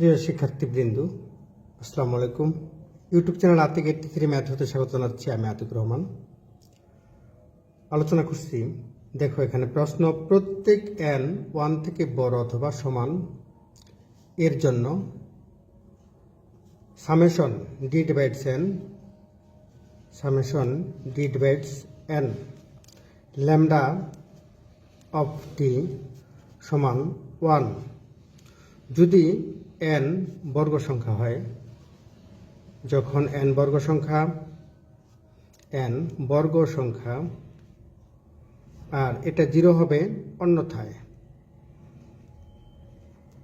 প্রিয় শিক্ষার্থীবৃন্দ, আসসালামু আলাইকুম। YouTube channel Atik eighty three math হতে স্বাগত জানাচ্ছি আমি আতিক রহমান। আলোচনা করছি, দেখো এখানে প্রশ্ন, প্রত্যেক এন ওয়ান থেকে বড় অথবা সমান এর জন্য summation D divides N summation D divides N lambda of T সমান ওয়ান যদি এন বর্গ সংখ্যা হয়, যখন এন বর্গ সংখ্যা এন বর্গ সংখ্যা, আর এটা জিরো হবে অন্যথায়।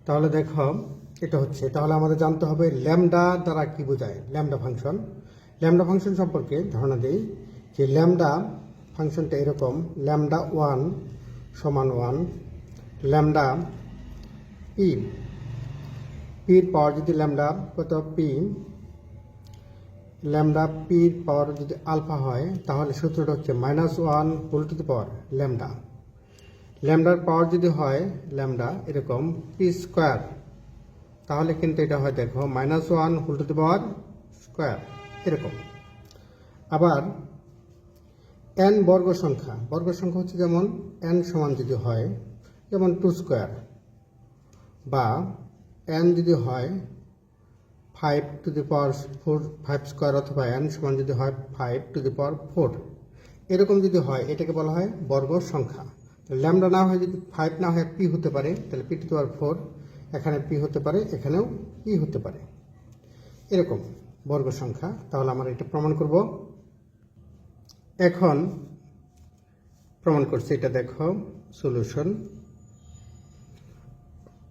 তাহলে দেখো, এটা হচ্ছে, তাহলে আমাদের জানতে হবে ল্যামডা দ্বারা কি বোঝায়, ল্যামডা ফাংশন। ল্যামডা ফাংশন সম্পর্কে ধারণা দিই যে ল্যামডা ফাংশনটা এরকম, ল্যামডা ওয়ান সমান ওয়ান, ল্যামডা পি পির পাওয়ার যদি ল্যামডা, কত পি ল্যামডা পির পাওয়ার যদি আলফা হয়, তাহলে সূত্রটা হচ্ছে minus one whole to the power lambda. ল্যামডার power যদি হয়, ল্যামডা এরকম পি স্কোয়ার তাহলে কিন্তু এটা হয়, দেখো minus one whole to the power square এরকম। আবার এন বর্গ সংখ্যা বর্গ সংখ্যা হচ্ছে যেমন এন সমান যদি হয়, যেমন টু স্কোয়ার বা এন যদি হয় five to the power four five square অথবা এন সমান যদি হয় five to the power four এরকম যদি হয়, এটাকে বলা হয় বর্গ সংখ্যা। ল্যামডা না হয় যদি ফাইভ না হয় পি হতে পারে, তাহলে P to the power four এখানে পি হতে পারে, এখানেও পি হতে পারে। এরকম বর্গ সংখ্যা। তাহলে আমরা এটা প্রমাণ করব। এখন প্রমাণ করছি, এটা দেখো সলিউশন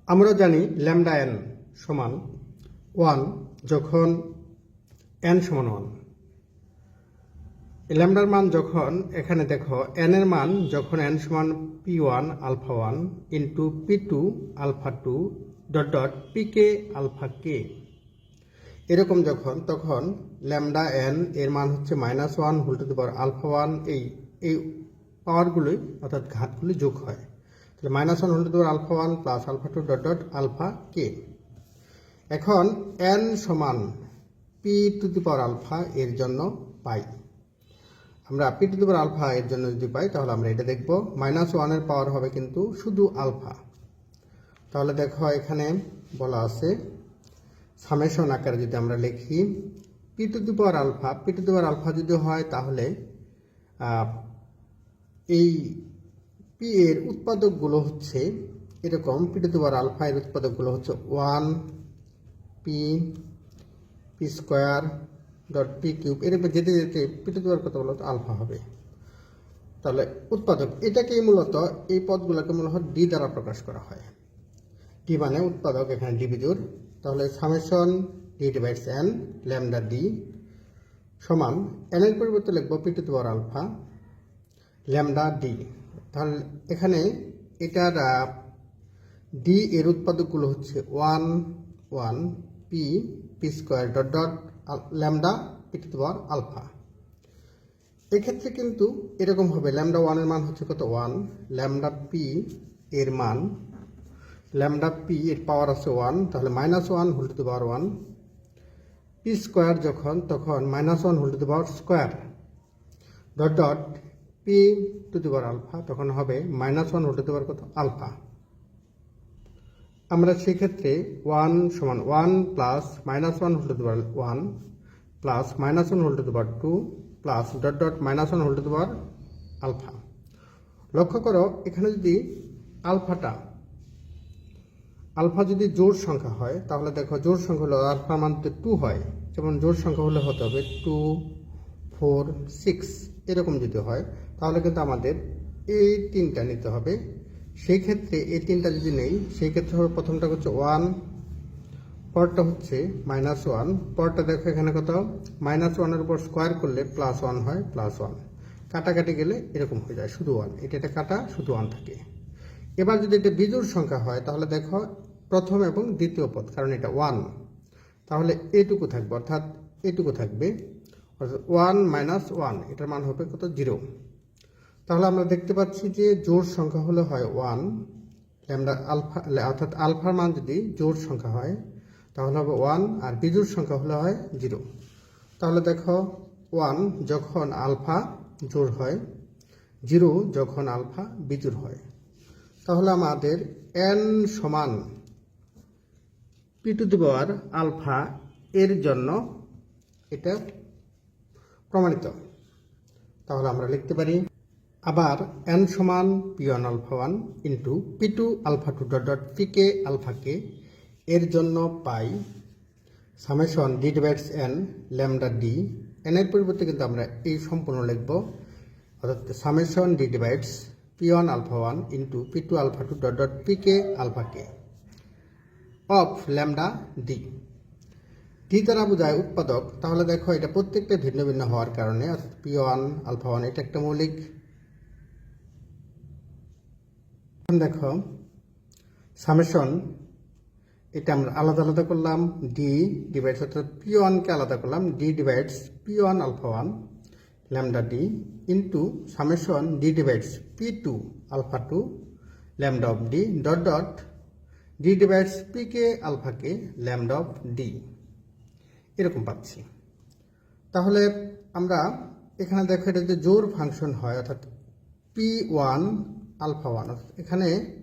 আমরা জানি ল্যামডা এন সমান ওয়ান যখন এন সমান ওয়ান। ল্যামডার মান যখন এখানে দেখো, এন এর মান যখন এন সমান P one alpha one into P two alpha two dot dot P K alpha K. এরকম যখন, তখন ল্যামডা এন এর মান হচ্ছে minus one whole to the power alpha one, এই এই পাওয়ারগুলোই অর্থাৎ ঘাতগুলি যোগ হয়। তাহলে minus one whole to the alpha one plus alpha two dot dot alpha K এখন এন সমান P to the power alpha এর জন্য পাই। আমরা P to the power alpha এর জন্য যদি পাই, তাহলে আমরা এটা দেখব। মাইনাস ওয়ানের পাওয়ার হবে কিন্তু শুধু আলফা তাহলে দেখো এখানে বলা আছে সামেশন আকারে যদি আমরা লিখি P to the power alpha P to the power alpha যদি হয়, তাহলে এই পি এর উৎপাদকগুলো হচ্ছে এরকম P to the power alpha এর উৎপাদকগুলো হচ্ছে one P P square dot P cube. এরকম যেতে যেতে পি টু দি পাওয়ার কত বলতো আলফা হবে। তাহলে উৎপাদক, এটাকেই মূলত এই পদগুলোকে মূলত ডি দ্বারা প্রকাশ করা হয়। ডি মানে উৎপাদক, এখানে ডি বিজুর তাহলে summation D divides N lambda D সমান এন এর পরিবর্তে লিখব P to the power alpha lambda D তাহলে এখানে এটার ডি এর উৎপাদকগুলো হচ্ছে one one P P square dot dot lambda P power alpha এক্ষেত্রে কিন্তু এরকম হবে ল্যামডা ওয়ানের মান হচ্ছে কত? ওয়ান ল্যামডা পি এর মান ল্যামডা পি এর পাওয়ার আছে ওয়ান তাহলে minus one whole to power one p square যখন, তখন minus one whole to power square dot dot p to the power alpha, তখন হবে minus one whole to the power কত? আলফা। আমরা সেক্ষেত্রে ওয়ান সমান one plus minus one whole to the power one plus minus one whole to the power two plus dot dot minus one whole to the power alpha. লক্ষ্য করো, এখানে যদি আলফাটা, alpha যদি জোর সংখ্যা হয়, তাহলে দেখো জোর সংখ্যা হলো আলফা মান টু হয়। যেমন জোর সংখ্যা হলে হতে হবে টু ফোর সিক্স এরকম যদি হয় তাহলে কিন্তু আমাদের এই তিনটা নিতে হবে। সেই ক্ষেত্রে এই তিনটা যদি নেই, সেই ক্ষেত্রে হবে প্রথমটা হচ্ছে ওয়ান পরটা হচ্ছে মাইনাস ওয়ান পরটা দেখো এখানে কত? মাইনাস ওয়ানের উপর স্কোয়ার করলে প্লাস ওয়ান হয় প্লাস ওয়ান কাটাকাটি গেলে এরকম হয়ে যায়, শুধু ওয়ান এটা এটা কাটা, শুধু ওয়ান থাকে। এবার যদি এটা বিজোড় সংখ্যা হয়, তাহলে দেখো প্রথম এবং দ্বিতীয় পদ, কারণ এটা ওয়ান তাহলে এটুকু থাকবে, অর্থাৎ এটুকু থাকবে। অর্থাৎ ওয়ান মাইনাস ওয়ান এটার মান হবে কত? জিরো তাহলে আমরা দেখতে পাচ্ছি যে জোড় সংখ্যা হলে হয় ওয়ান ল্যামডা আলফা অর্থাৎ আলফার মান যদি জোড় সংখ্যা হয়, তাহলে হবে ওয়ান আর বিজুর সংখ্যা হলে হয় জিরো তাহলে দেখো ওয়ান যখন আলফা জোর হয় জিরো যখন আলফা বিজুর হয়। তাহলে আমাদের এন সমান পি টু আলফা এর জন্য এটা প্রমাণিত। তাহলে আমরা লিখতে পারি আবার এন সমান p one alpha one into p two alpha two dot dot p k alpha k এর জন্য পাই summation d divides n lambda d n এর পরিবর্তে কিন্তু আমরা এই সম্পূর্ণ লিখব, অর্থাৎ summation d divides p one alpha one into p two alpha two dot dot p k alpha k of lambda d d দ্বারা বোঝায় উৎপাদক, তাহলে দেখো এটা প্রত্যেকটা ভিন্ন ভিন্ন হওয়ার কারণে, অর্থাৎ পি ওয়ান আলফা ওয়ান এটা একটা মৌলিক এখন দেখো সামেশন এটা আমরা আলাদা আলাদা করলাম ডি ডিভাইডস অর্থাৎ পি ওয়ানকে আলাদা করলাম d divides p one alpha one lambda d into summation d divides p two alpha two lambda of d dot dot d divides p k alpha k lambda of d এরকম পাচ্ছি। তাহলে আমরা এখানে দেখো এটা যে জোর ফাংশন হয়, অর্থাৎ পি ওয়ান আলফা ওয়ান। এখানে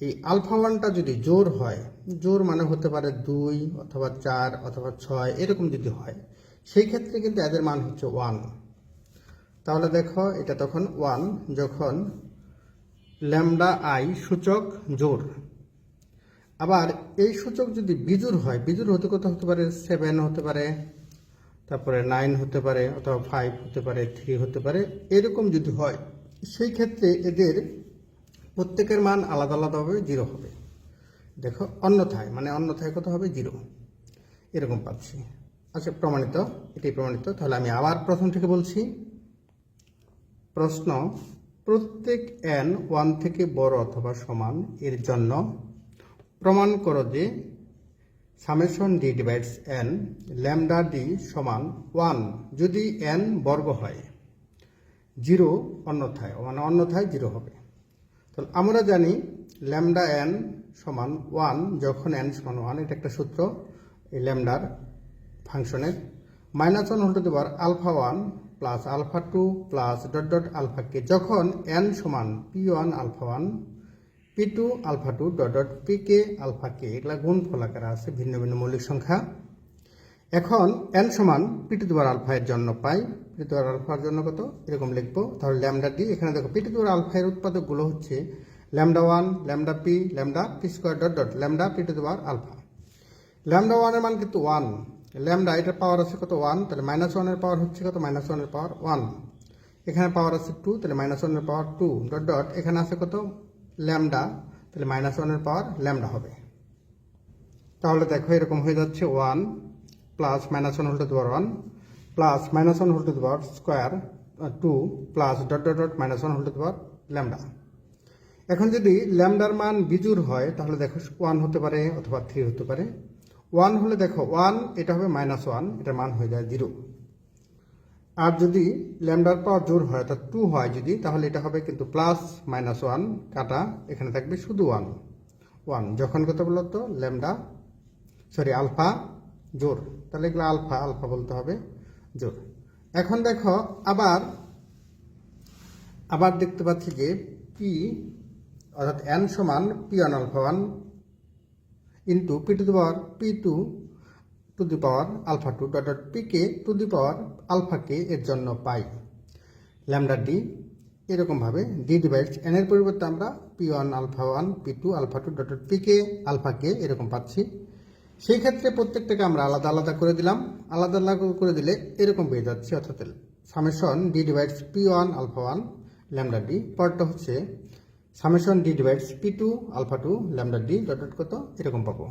এই আলফা ওয়ানটা যদি জোর হয় জোর মানে হতে পারে দুই অথবা চার অথবা ছয়, এরকম যদি হয়, সেই ক্ষেত্রে কিন্তু এদের মান হচ্ছে ওয়ান। তাহলে দেখো, এটা তখন ওয়ান যখন ল্যামডা আই সূচক জোর আবার এই সূচক যদি বিজুর হয় বিজুর হতে কত হতে পারে? সেভেন হতে পারে, তারপরে নাইন হতে পারে, অথবা ফাইভ হতে পারে, থ্রি হতে পারে, এরকম যদি হয়, সেই ক্ষেত্রে এদের প্রত্যেকের মান আলাদা আলাদাভাবে জিরো হবে। দেখো, অন্যথায় মানে অন্যথায় কত হবে? জিরো। এরকম পাচ্ছি। আচ্ছা প্রমাণিত এটি প্রমাণিত। তাহলে আমি আবার প্রথম থেকে বলছি। প্রশ্ন, প্রত্যেক এন ওয়ান থেকে বড় অথবা সমান এর জন্য প্রমাণ করো যে summation d divides n lambda d সমান ওয়ান যদি এন বর্গ হয়, জিরো অন্যথায় মানে অন্যথায় জিরো হবে। তাহলে আমরা জানি ল্যামডা এন সমান ওয়ান, যখন এন সমান ওয়ান, এটা একটা সূত্র, এই ল্যামডার ফাংশনের। মাইনাস ওয়ান হল to the power alpha one plus alpha two plus dot dot alpha k. যখন এন সমান p one alpha one, p two alpha two dot dot p k alpha k, এগুলা গুণ ফলাকারে আছে ভিন্ন ভিন্ন মৌলিক সংখ্যা। এখন এন সমান পি টু দুবার আলফা এর জন্য পাই। পি টু আলফার জন্য কত? এরকম লিখব। তাহলে ল্যামডা ডি, এখানে দেখো পি টু দুবার আলফা এর উৎপাদকগুলো হচ্ছে lambda one, lambda p lambda p square dot dot, lambda p two দুবার আলফা। ল্যামডা ওয়ানের মান কিন্তু ওয়ান। ল্যামডা এটার পাওয়ার আছে কত ওয়ান? তাহলে মাইনাস ওয়ানের পাওয়ার হচ্ছে কত? মাইনাস ওয়ানের পাওয়ার ওয়ান। এখানে পাওয়ার আছে টু তাহলে মাইনাস ওয়ানের পাওয়ার টু ডট ডট, এখানে আছে কত? ল্যামডা। তাহলে মাইনাস ওয়ানের পাওয়ার ল্যামডা হবে। তাহলে দেখো এরকম হয়ে যাচ্ছে one plus minus one whole to one plus minus one whole to the power square two plus dot dot dot minus one whole to the power lambda এখন যদি ল্যামডার মান বিজুর হয়, তাহলে দেখো ওয়ান হতে পারে অথবা থ্রি হতে পারে। ওয়ান হলে দেখো ওয়ান এটা হবে মাইনাস ওয়ান এটার মান হয়ে যায় জিরো আর যদি ল্যামডার পাওয়ার জোর হয়, অর্থাৎ টু হয় যদি, তাহলে এটা হবে কিন্তু প্লাস মাইনাস ওয়ান কাটা, এখানে থাকবে শুধু ওয়ান ওয়ান যখন কত বলতো ল্যামডা সরি আলফা জোর তাহলে এগুলো আলফা আলফা বলতে হবে। জোর। এখন দেখো, আবার আবার দেখতে পাচ্ছি যে পি অর্থাৎ এন সমান p one alpha one into p to the power p two to the power alpha two dot p k to the power alpha k এর জন্য পাই। ল্যামডা ডি এরকমভাবে ডি ডিভাইডস এন এর পরিবর্তে আমরা p one alpha one p two alpha two dot dot p k alpha k এরকম পাচ্ছি। সেই ক্ষেত্রে প্রত্যেকটাকে আমরা আলাদা আলাদা করে দিলাম। আলাদা আলাদা করে দিলে এরকম পেয়ে যাচ্ছে, অর্থাৎ summation d divides p one alpha one lambda d. পরটা হচ্ছে summation d divides p two alpha two lambda d dot dot কত, এরকম পাবো।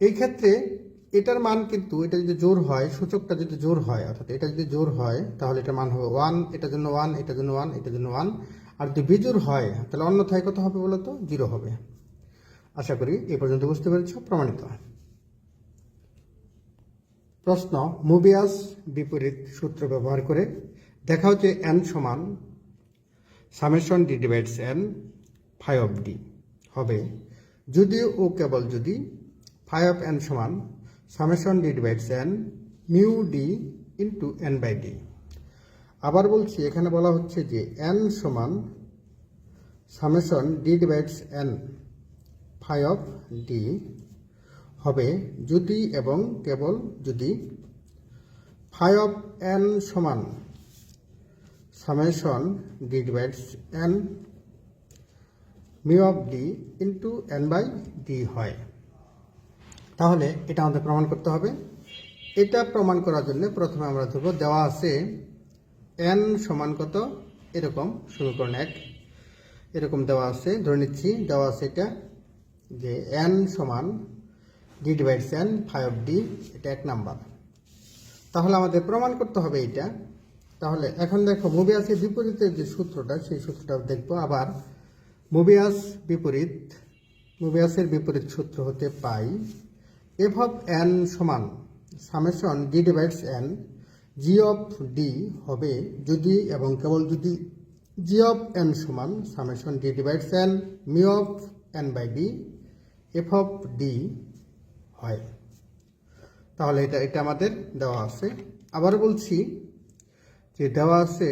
এই ক্ষেত্রে এটার মান কিন্তু, এটা যদি জোর হয়, সূচকটা যদি জোর হয়, অর্থাৎ এটা যদি জোর হয়, তাহলে এটার মান হবে ওয়ান এটার জন্য ওয়ান এটার জন্য ওয়ান এটার জন্য ওয়ান। আর যদি বিজোর হয়, তাহলে অন্যথায় কত হবে বলতো? জিরো হবে। আশা করি এ পর্যন্ত বুঝতে পেরেছ, প্রমাণিত। প্রশ্ন মুবিয়াস বিপরীত সূত্র ব্যবহার করে দেখা হচ্ছে এন সমান summation d divides n phi of d হবে যদি ও কেবল যদি ফাই অফ এন সমান summation d divides n mu d into n by d আবার বলছি, এখানে বলা হচ্ছে যে এন সমান summation d divides n phi of d হবে যদি এবং কেবল যদি ফাই অফ এন সমান summation d divides n mu of d into n by d হয়। তাহলে এটা আমাদের প্রমাণ করতে হবে। এটা প্রমাণ করার জন্য প্রথমে আমরা ধরব দেওয়া আছে এন সমান কত? এরকম সমীকরণ এক। এরকম দেওয়া আছে, ধরে নিচ্ছি দেওয়া আছে এটা যে এন সমান d divides n phi d এটা এক নাম্বার। তাহলে আমাদের প্রমাণ করতে হবে এটা তাহলে এখন দেখো মুভিয়াসের বিপরীতের যে সূত্রটা, সেই সূত্রটা দেখব আবার। মুভিয়াস বিপরীত মুভিয়াসের বিপরীত সূত্র হতে পাই। এফ অফ এন সমান summation d divides n g of d হবে যদি এবং কেবল যদি জি অফ এন সমান summation d divides n mu of n by d f of d হয়। তাহলে এটা এটা আমাদের দেওয়া আছে। আবার বলছি যে দেওয়া আছে,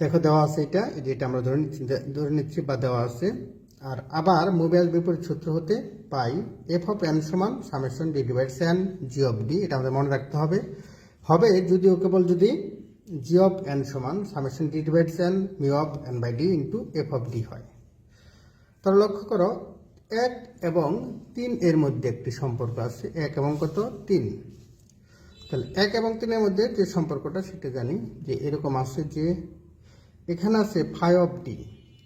দেখো দেওয়া আছে এটা, এই যে এটা আমরা ধরে নিচ্ছি ধরে নিচ্ছি বা দেওয়া আছে। আর আবার মোবাইল বিপরীত সূত্র হতে পাই এফ অফ এন সমান summation d divides n g of d এটা আমাদের মনে রাখতে হবে। হবে যদিও কেবল যদি জি অফ এন সমান summation d divides n mu of n by d into f of d হয়। তাহলে লক্ষ্য করো এক এবং তিন এর মধ্যে একটি সম্পর্ক আছে। এক এবং কত? তিন। তাহলে এক এবং তিনের মধ্যে যে সম্পর্কটা, সেটা জানি যে এরকম আছে যে এখানে আছে ফাই অফ ডি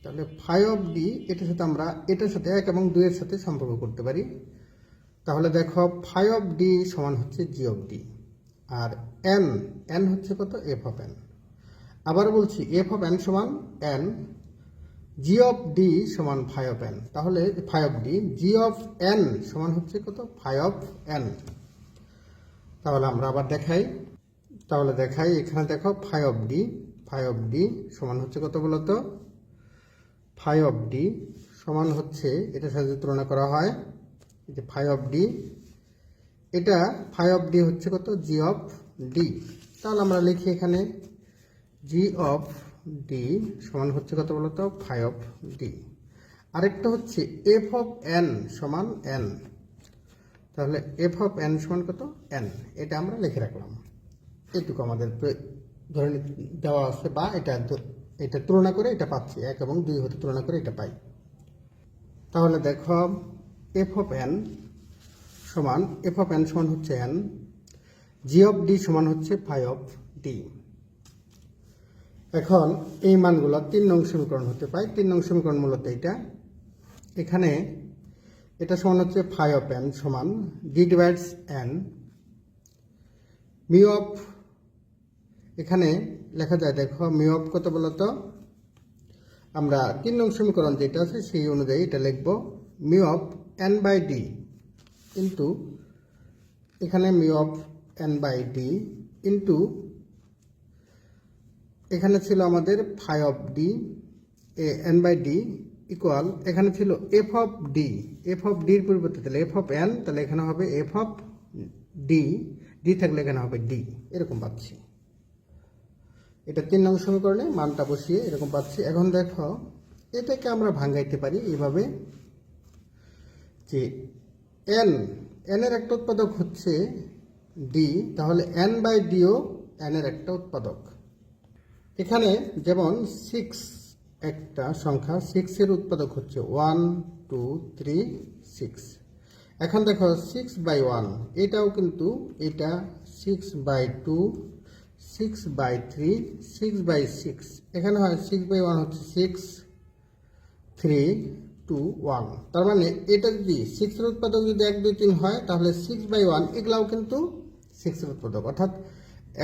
তাহলে ফাই অফ ডি এটার সাথে আমরা এটার সাথে এক এবং দুইয়ের সাথে সম্পর্ক করতে পারি। তাহলে দেখো ফাই অফ ডি সমান হচ্ছে জি অফ ডি আর এন এন হচ্ছে কত? এফ অফ এন আবার বলছি এফ অফ এন সমান এন জি অফ ডি সমান ফাই অফ এন তাহলে phi of d g of n সমান হচ্ছে কত? ফাই অফ এন তাহলে আমরা আবার দেখাই। তাহলে দেখাই, এখানে দেখো phi of d phi of d সমান হচ্ছে কত বলতো? ফাই অফ ডি সমান হচ্ছে, এটার সাথে তুলনা করা হয় যে ফাই অফ ডি এটা ফাই অফ ডি হচ্ছে কত? জি অফ ডি তাহলে আমরা লিখি এখানে জি অফ ডি সমান হচ্ছে কত বলতো? ফাই অফ ডি আরেকটা হচ্ছে এফ অফ এন সমান এন তাহলে এফ অফ এন সমান কত? এন এটা আমরা লিখে রাখলাম। এইটুকু আমাদের ধরে দেওয়া আছে বা এটা এটা তুলনা করে এটা পাচ্ছি। এক এবং দুই হতে তুলনা করে এটা পাই। তাহলে দেখো এফ অফ এন সমান এফ অফ এন সমান হচ্ছে এন জি অফ ডি সমান হচ্ছে ফাই অফ ডি এখন এই মানগুলো তিন নং সমীকরণ হতে পায় তিন নং সমীকরণ মূলত এটা এখানে এটা সমান হচ্ছে ফাই অফ এন সমান d divides n mu of এখানে লেখা যায়, দেখো মি অফ কত বলতো আমরা তিন নং সমীকরণ যেটা আছে সেই অনুযায়ী এটা লিখব। Mu of n by d কিন্তু এখানে mu of n by d into এখানে ছিল আমাদের ফাই অফ ডি, এ, এন বাই ডি ইকুয়াল এখানে ছিল f of d. F of ডির পরিবর্তে তাহলে এফ অফ এন, তাহলে এখানে হবে এফ অফ ডি। ডি থাকলে এখানে হবে ডি। এরকম পাচ্ছি। এটা তিন নং সমীকরণে মানটা বসিয়ে এরকম পাচ্ছি। এখন দেখো, এটাকে আমরা ভাঙ্গাইতে পারি এইভাবে যে এন এন এর একটা উৎপাদক হচ্ছে ডি, তাহলে এন বাই ডিও এন এর একটা উৎপাদক। এখানে যেমন সিক্স একটা সংখ্যা সিক্সের উৎপাদক হচ্ছে ওয়ান টু থ্রি সিক্স এখন দেখো সিক্স বাই ওয়ান এটাও কিন্তু এটা six by two six by three six by six এখানে হয় সিক্স বাই ওয়ান হচ্ছে সিক্স থ্রি টু ওয়ান তার মানে এটা যদি সিক্সের উৎপাদক যদি এক, দুই, তিন হয়, তাহলে সিক্স বাই ওয়ান এগুলাও কিন্তু সিক্সের উৎপাদক। অর্থাৎ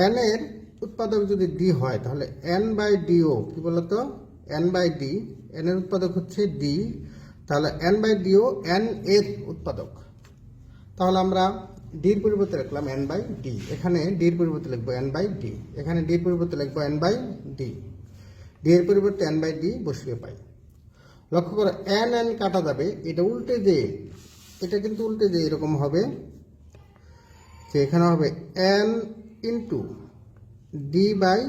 এন এর উৎপাদক যদি ডি হয়, তাহলে এন বাই ডিও কি বলতো? এন বাই ডি এন এর উৎপাদক হচ্ছে ডি তাহলে এন বাই ডিও এন এর উৎপাদক। তাহলে আমরা ডির পরিবর্তে লিখলাম এন বাই ডি এখানে ডির পরিবর্তে লিখব এন বাই ডি এখানে ডির পরিবর্তে লিখব এন বাই ডি ডি এর পরিবর্তে এন বাই ডি বসিয়ে পাই। লক্ষ্য করো এন এন কাটা যাবে, এটা উল্টে যে, এটা কিন্তু উল্টে যে এরকম হবে, যে এখানে হবে n into d by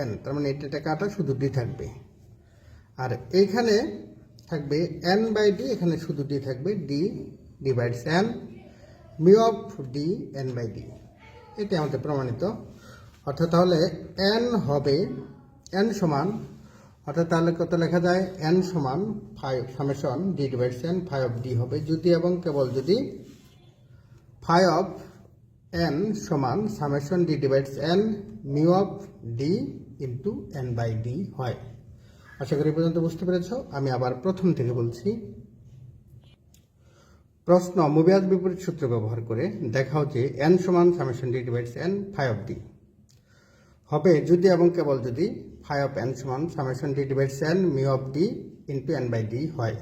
n তার মানে এটা এটা কাটা শুধু ডি থাকবে। আর এইখানে থাকবে এন বাই ডি এখানে শুধু ডি থাকবে d divides n mu of d n by d এটি আমাদের প্রমাণিত। অর্থাৎ তাহলে এন হবে এন সমান, অর্থাৎ তাহলে কত লেখা যায়? এন সমান phi summation d divides n phi d হবে। যদি এবং কেবল যদি ফাইভ এন সমান summation d divides n mu of d into n by d হয়। আশা করি পর্যন্ত বুঝতে পেরেছ, আমি আবার প্রথম থেকে বলছি। প্রশ্ন মুবিয়াজ বিপরীত সূত্র ব্যবহার করে দেখাও যে এন সমান summation d divides n phi of d হবে যদি এবং কেবল যদি ফাইভ অফ এন সমান summation d divides n mu of d into n by d হয়।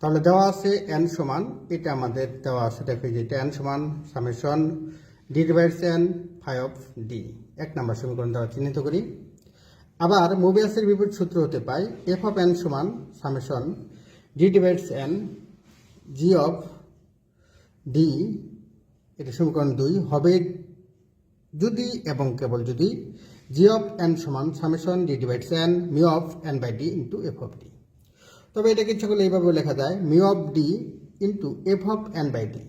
তাহলে দেওয়া আছে এন সমান, এটা আমাদের দেওয়া আছে, দেখো যে এটা এন সমান summation d divides phi of d. এক নম্বর সমীকরণ দ্বারা চিহ্নিত করি। আবার মোবিয়াসের বিপরীত সূত্র হতে পাই এফ অফ এন সমান summation d divides n g of d এটা সমীকরণ দুই। হবে যদি এবং কেবল যদি জি অফ এন সমান summation d divides n mu of n by d into f of d তবে এটাকে ইচ্ছা করলে এইভাবে লেখা যায় mu of d into f of n by d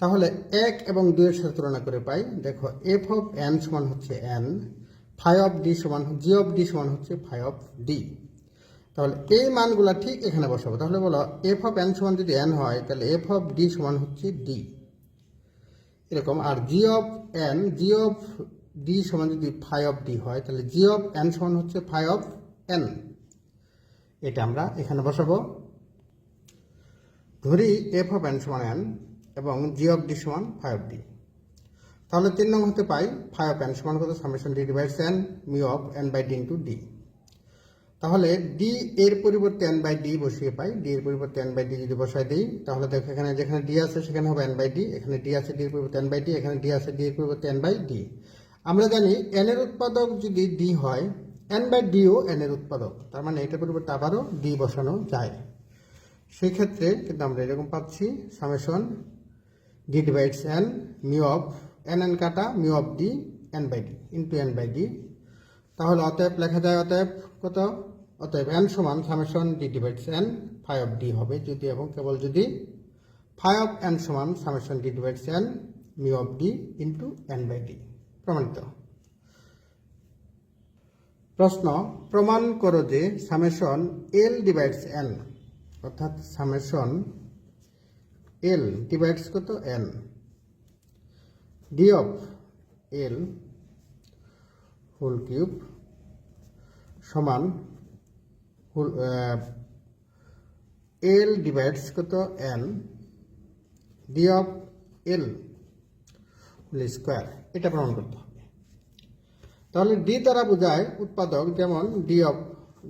তাহলে এক এবং দুইয়ের সাথে তুলনা করে পাই। দেখো এফ অফ এন সমান হচ্ছে এন ফাই অফ ডি সমান জি অফ ডি সমান হচ্ছে ফাই অফ ডি তাহলে এই মানগুলা ঠিক এখানে বসাবো। তাহলে বলো এফ অফ এন সমান যদি এন হয়, তাহলে এফ অফ ডি সমান হচ্ছে ডি এরকম, আর g of n g of d সমান যদি ফাই অফ ডি হয়, তাহলে জি অফ এন সমান হচ্ছে ফাই অফ এন এটা আমরা এখানে বসাবো। ধরি এফ অফ এন সমান এন এবং জি অফ ডি সমান ফাই অফ ডি। তাহলে তিন নং হতে পাই ফাই অফ এন সমান কত? Summation d divides n mu of n by d into d. তাহলে ডি এর পরিবর্তে এন বাই ডি বসিয়ে পাই। ডি এর পরিবর্তে এন বাই ডি যদি বসাই দিই, তাহলে দেখো এখানে যেখানে ডি আছে সেখানে হবে এন বাই ডি, এখানে ডি আছে ডি এর পরিবর্তে এন বাই ডি, এখানে ডি আছে ডি এর পরিবর্তে এন বাই ডি। আমরা জানি এন এর উৎপাদক যদি ডি হয়, এন বাই ডিও এন এর উৎপাদক। তার মানে এটার পরিবর্তে আবারও ডি বসানো যায়। সেই ক্ষেত্রে কিন্তু আমরা এরকম পাচ্ছি summation d divides n mu of n n কাটা mu of d n by d into n by d তাহলে অতএব লেখা যায় অতএব কত? অতএব এন সমান summation d divides n phi of d হবে যদি এবং কেবল যদি। ফাই অফ এন সমান summation d divides n mu of d into n by d প্রমাণিত। প্রশ্ন, প্রমাণ করো যে সামেশন এল ডিভাইডস এন অর্থাৎ সামেশন এল ডিভাইডস কত? N d of l whole cube সমান হোল এল ডিভাইডস কত? N d of l whole square এটা প্রমাণ করতে হবে। তাহলে ডি দ্বারা বোঝায় উৎপাদক যেমন d of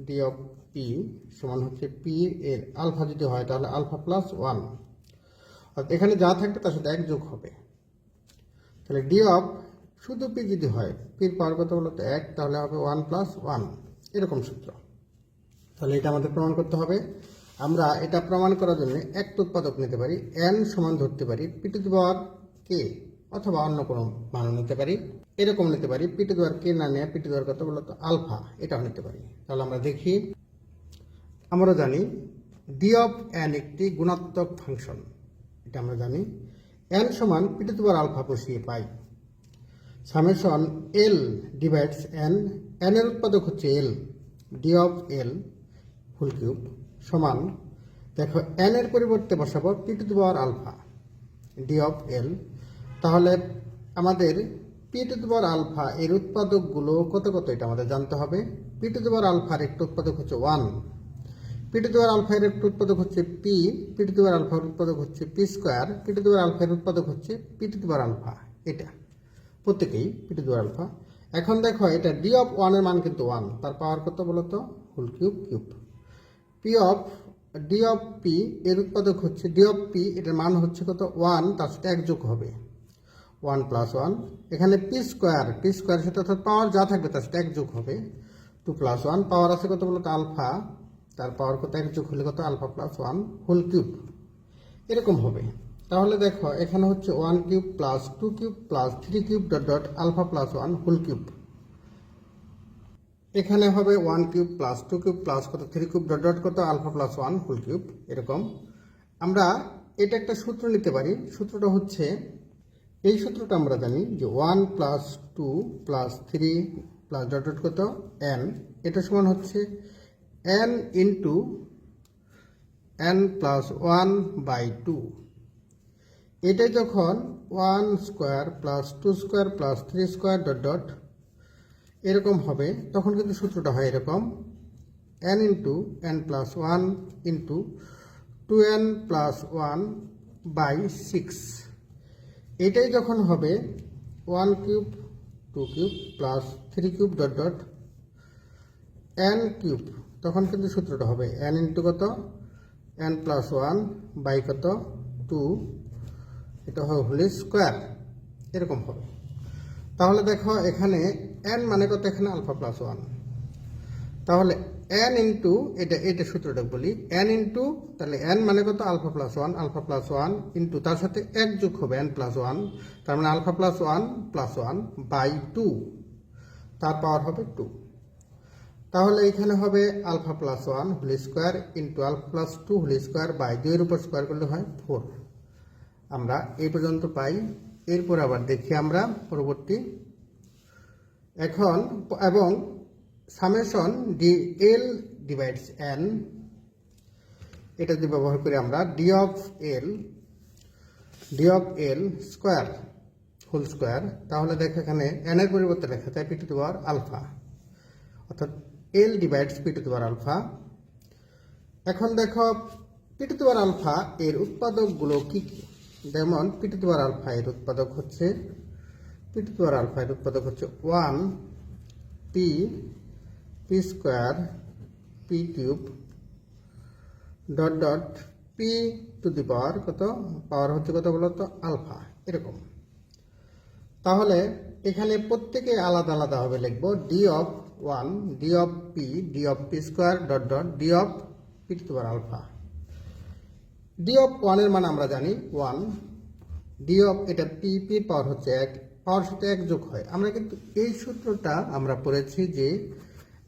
d of p সমান হচ্ছে পি এর আলফা যদি হয় তাহলে আলফা প্লাস ওয়ান অর্থাৎ এখানে যা থাকবে তার সাথে এক যোগ হবে। তাহলে ডি অফ শুধু পি যদি হয় পির পাওয়ার কত বলতো? এক, তাহলে হবে ওয়ান প্লাস ওয়ান এরকম সূত্র। তাহলে এটা আমাদের প্রমাণ করতে হবে। আমরা এটা প্রমাণ করার জন্য একটা উৎপাদক নিতে পারি এন সমান ধরতে পারি পি টু কে অথবা অন্য কোনো মানও নিতে পারি। এরকম নিতে পারি পি টু কে না নিয়ে পি টু দি পাওয়ার কত বলতো? আলফা এটাও নিতে পারি। তাহলে আমরা দেখি, আমরা জানি ডি অফ এন একটি গুণাত্মক ফাংশন। এটা আমরা জানি। এন সমান p to the power alpha বসিয়ে পাই। Summation l divides n n এর উৎপাদক হচ্ছে l d of l full cube সমান, দেখো এন এর পরিবর্তে বসাবো p alpha d of l তাহলে আমাদের পি আলফা এর উৎপাদকগুলো কত কত এটা আমাদের জানতে হবে। পি আলফার একটা উৎপাদক হচ্ছে one p to the alpha এর একটা উৎপাদক হচ্ছে পি পি টু দি আলফার উৎপাদক হচ্ছে p square p to the alpha এর উৎপাদক হচ্ছে পি টু আলফা এটা। প্রত্যেকেই পি টু আলফা এখন দেখো, এটা ডি অফ ওয়ানের মান কিন্তু ওয়ান তার পাওয়ার কত বলতো? Whole cube cube p of d of p এর উৎপাদক হচ্ছে ডি অফ পি এটার মান হচ্ছে কত? ওয়ান তার সাথে এক যোগ হবে। ওয়ান প্লাস ওয়ান এখানে পি স্কোয়ার পি স্কোয়ার সাথে অর্থাৎ পাওয়ার যা থাকবে তার সাথে এক যোগ হবে। টু প্লাস ওয়ান পাওয়ার আছে কত বলতো? আলফা তার পাওয়ার কত? এক যোগ হলে কত? Alpha plus one whole cube এরকম হবে। তাহলে দেখো, এখানে হচ্ছে one cube plus two cube plus three cube dot dot alpha plus one whole cube এখানে হবে one cube plus two cube plus কত? থ্রি কিউব ডট ডট কত? Alpha plus one whole cube এরকম। আমরা এটা একটা সূত্র নিতে পারি। সূত্রটা হচ্ছে, এই সূত্রটা আমরা জানি যে one plus two plus three plus dot dot কত? এন এটা সমান হচ্ছে N into N plus one by two এটা যখন one square plus two square plus three square dot dot এরকম হবে, তখন কিন্তু সূত্রটা হয় এরকম N into N plus one into two N plus one by six এটাই যখন হবে one cube two cube plus three cube dot dot N cube তখন কিন্তু সূত্রটা হবে এন ইন্টু কত? এন প্লাস ওয়ান বাই কত? টু এটা হবে হোল স্কোয়ার। এরকম হবে। তাহলে দেখো এখানে এন মানে কত? এখানে আলফা প্লাস ওয়ান তাহলে এন ইন্টু এটা এটা সূত্রটা বলি এন ইন্টু তাহলে এন মানে কত? Alpha plus one alpha plus one into তার সাথে এক যোগ হবে এন প্লাস ওয়ান তার মানে alpha plus one plus one by two তার পাওয়ার হবে টু তাহলে এখানে হবে alpha plus one whole square into alpha plus two whole square by দুইয়ের উপর স্কোয়ার করলে হয় ফোর আমরা এই পর্যন্ত পাই। এরপর আবার দেখি আমরা পরবর্তী। এখন এবং summation D L divides N এটা যদি ব্যবহার করি আমরা D of L D of L square whole square তাহলে দেখো এখানে এন এর পরিবর্তে লেখা যায় পি টু আলফা অর্থাৎ এল ডিভাইডস পি টু দেওয়ার আলফা এখন দেখো পি টু দেওয়ার আলফা এর উৎপাদকগুলো কি কি? যেমন পি টু দেওয়ার আলফা এর উৎপাদক হচ্ছে পি টু দেওয়ার আলফা এর উৎপাদক হচ্ছে one P P square P cube dot dot P to the power কত? পাওয়ার হচ্ছে কত বলতো আলফা এরকম। তাহলে এখানে প্রত্যেকে আলাদা আলাদা হবে লিখব D of one D of P D of P square dot dot D of P to power alpha D of ওয়ানের মান আমরা জানি ওয়ান ডি অফ এটা পি পি পাওয়ার হচ্ছে এক পাওয়ার সাথে এক যোগ হয়। আমরা কিন্তু এই সূত্রটা আমরা পড়েছি যে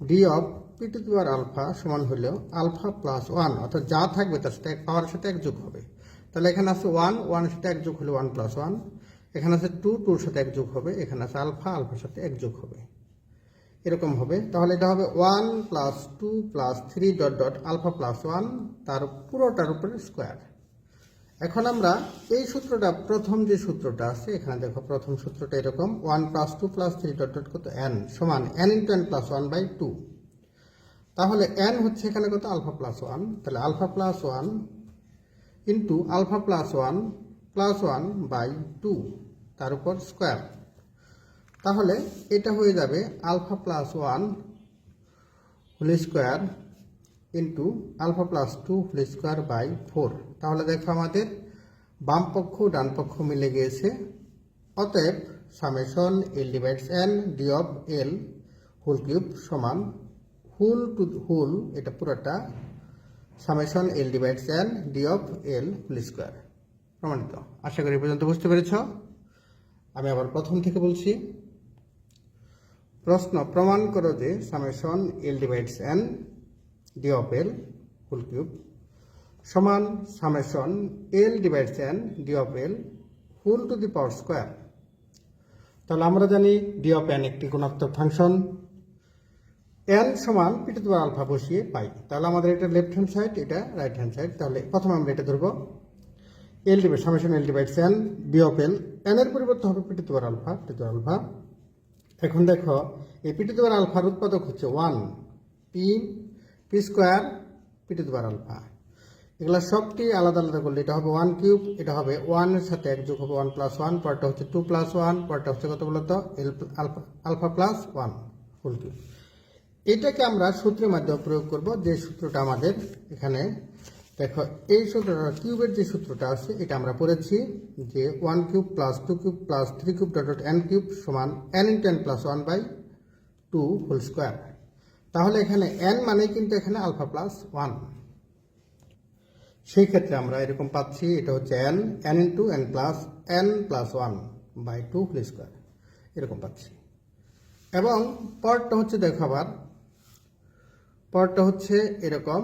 D of P to power alpha সমান হলেও আলফা প্লাস ওয়ান অর্থাৎ যা থাকবে তার সাথে এক পাওয়ার সাথে এক যোগ হবে। তাহলে এখানে আছে ওয়ান ওয়ানের সাথে এক যোগ হলে ওয়ান প্লাস ওয়ান এখানে আছে টু টুর সাথে এক যোগ হবে, এখানে আছে আলফা আলফার সাথে এক যোগ হবে। এরকম হবে। তাহলে এটা হবে one plus two plus three dot dot alpha plus one তার পুরোটার উপরে স্কোয়ার এখন আমরা এই সূত্রটা, প্রথম যে সূত্রটা আছে, এখানে দেখো প্রথম সূত্রটা এরকম one plus two plus three dot dot কত? এন সমান N into N plus one by two তাহলে এন হচ্ছে এখানে কত? আলফা প্লাস ওয়ান তাহলে alpha plus one into alpha plus one plus one by two তার উপর স্কোয়ার তাহলে এটা হয়ে যাবে alpha plus one whole square into alpha plus two whole square by four. তাহলে দেখো আমাদের বাম পক্ষ, ডান পক্ষ মিলে গিয়েছে। অতএব summation L divides N D of L whole cube সমান হুল টু হুল, এটা পুরোটা summation L divides N D of L whole square. প্রমাণিত। আশা করি পর্যন্ত বুঝতে পেরেছ। আমি আবার প্রথম থেকে বলছি। প্রশ্ন প্রমাণ করো যে summation L divides N D of L whole cube সমান summation L divides N D of L whole to the power square তাহলে আমরা জানি ডি অফ এন একটি গুণাত্মক ফাংশন এন সমান পি টু আলফা বসিয়ে পাই। তাহলে আমাদের এটা লেফট হ্যান্ড সাইড এটা রাইট হ্যান্ড সাইড তাহলে প্রথমে আমরা এটা ধরবো। L divide summation L divides N D of L N এর পরিবর্তে হবে P to alpha P to alpha এখন দেখো এই পি টু দি আলফার উৎপাদক হচ্ছে one P P square P to the alpha. এগুলো সবটি আলাদা আলাদা করলে এটা হবে ওয়ান কিউব এটা হবে ওয়ানের সাথে এক যোগ হবে ওয়ান প্লাস ওয়ান পরটা হচ্ছে টু প্লাস ওয়ান পরটা হচ্ছে কত বলতো? Alpha alpha plus one whole cube এটাকে আমরা সূত্রের মাধ্যমে প্রয়োগ করব, যে সূত্রটা আমাদের এখানে দেখো, এই সূত্রটা কিউবের যে সূত্রটা আছে, এটা আমরা পড়েছি যে one cube plus two cube plus three cube dot dot N cube সমান N into N plus one by two whole square. তাহলে এখানে এন মানে কিন্তু এখানে আলফা প্লাস ওয়ান। সেই ক্ষেত্রে আমরা এরকম পাচ্ছি, এটা হচ্ছে N N into N plus N plus one by two whole square. এরকম পাচ্ছি। এবং পরটা হচ্ছে, দেখো আবার পরটা হচ্ছে এরকম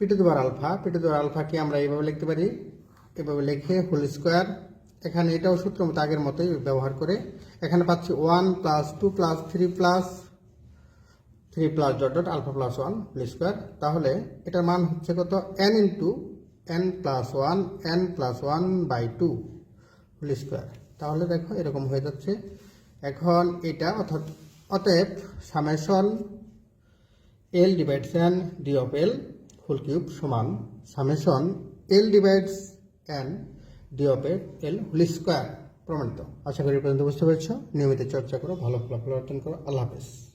পিটু দুবার আলফা পিটু দুবার আলফাকে আমরা এইভাবে লিখতে পারি। এভাবে লিখে হোল স্কোয়ার এখানে এটাও সূত্র মতো আগের মতোই ব্যবহার করে। এখানে পাচ্ছি one plus two plus three plus three plus dot dot alpha plus one whole square তাহলে এটার মান হচ্ছে কত? N into N plus one N plus one by two whole square তাহলে দেখো এরকম হয়ে যাচ্ছে। এখন এটা অর্থাৎ অতএব summation L divides N D of L whole cube সমান summation L divides N D of L whole square প্রমাণিত। আশা করি পর্যন্ত বুঝতে পেরেছ। নিয়মিত চর্চা করো, ভালো ফলাফল অর্জন করো। আল্লাহ হাফেজ।